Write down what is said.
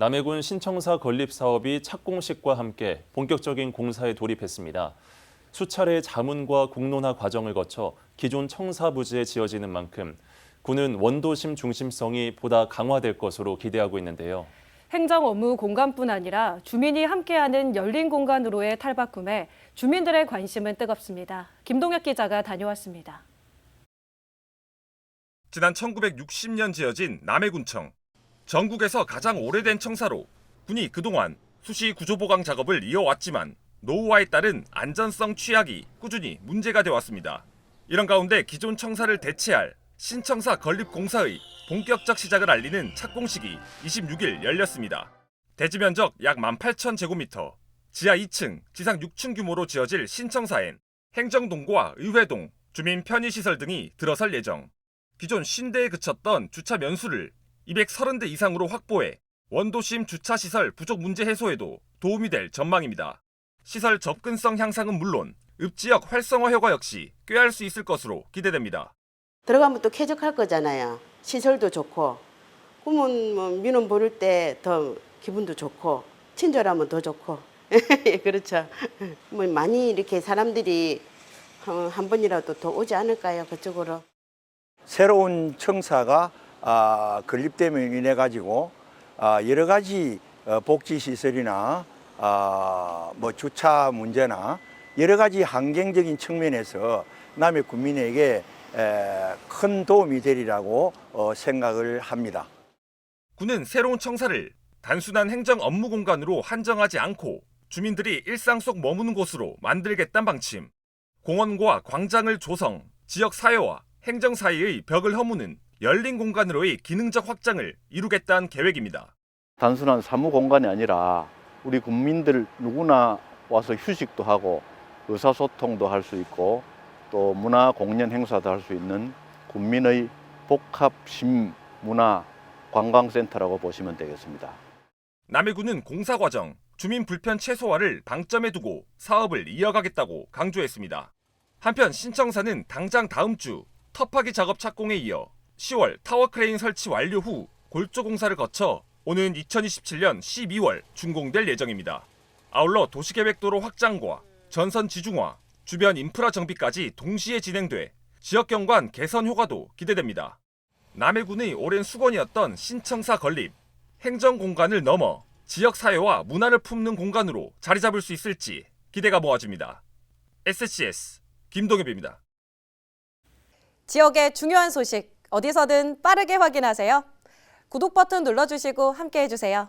남해군 신청사 건립 사업이 착공식과 함께 본격적인 공사에 돌입했습니다. 수차례 자문과 공론화 과정을 거쳐 기존 청사 부지에 지어지는 만큼 군은 원도심 중심성이 보다 강화될 것으로 기대하고 있는데요. 행정 업무 공간뿐 아니라 주민이 함께하는 열린 공간으로의 탈바꿈에 주민들의 관심은 뜨겁습니다. 김동혁 기자가 다녀왔습니다. 지난 1960년 지어진 남해군청. 전국에서 가장 오래된 청사로 군이 그동안 수시 구조보강 작업을 이어왔지만 노후화에 따른 안전성 취약이 꾸준히 문제가 되어 왔습니다. 이런 가운데 기존 청사를 대체할 신청사 건립 공사의 본격적 시작을 알리는 착공식이 26일 열렸습니다. 대지 면적 약 18,000제곱미터, 지하 2층, 지상 6층 규모로 지어질 신청사엔 행정동과 의회동, 주민 편의시설 등이 들어설 예정. 기존 50대에 그쳤던 주차 면수를 230대 이상으로 확보해 원도심 주차시설 부족 문제 해소에도 도움이 될 전망입니다. 시설 접근성 향상은 물론 읍지역 활성화 효과 역시 꾀할 수 있을 것으로 기대됩니다. 들어가면 또 쾌적할 거잖아요. 시설도 좋고. 그러면 뭐 민원 부를 때 더 기분도 좋고 친절하면 더 좋고. 그렇죠. 뭐 많이 이렇게 사람들이 한- 한 번이라도 더 오지 않을까요? 그쪽으로. 새로운 청사가 아, 건립됨으로 인해 가지고 아, 여러 가지 어, 복지 시설이나 아, 뭐 주차 문제나 여러 가지 환경적인 측면에서 남해 국민에게 에, 큰 도움이 되리라고 어, 생각을 합니다. 군은 새로운 청사를 단순한 행정 업무 공간으로 한정하지 않고 주민들이 일상 속 머무는 곳으로 만들겠다는 방침. 공원과 광장을 조성, 지역 사회와 행정 사이의 벽을 허무는 열린 공간으로의 기능적 확장을 이루겠다는 계획입니다. 단순한 사무 공간이 아니라 우리 국민들 누구나 와서 휴식도 하고 의사소통도 할 수 있고 또 문화 공연 행사도 할 수 있는 국민의 복합 심 문화 관광센터라고 보시면 되겠습니다. 남해군은 공사 과정, 주민 불편 최소화를 방점에 두고 사업을 이어가겠다고 강조했습니다. 한편 신청사는 당장 다음 주 터파기 작업 착공에 이어 10월 타워 크레인 설치 완료 후 골조 공사를 거쳐 오는 2027년 12월 준공될 예정입니다. 아울러 도시계획도로 확장과 전선 지중화, 주변 인프라 정비까지 동시에 진행돼 지역 경관 개선 효과도 기대됩니다. 남해군의 오랜 수건이었던 신청사 건립, 행정 공간을 넘어 지역 사회와 문화를 품는 공간으로 자리 잡을 수 있을지 기대가 모아집니다. SCS 김동엽입니다. 지역의 중요한 소식 어디서든 빠르게 확인하세요. 구독 버튼 눌러주시고 함께 해주세요.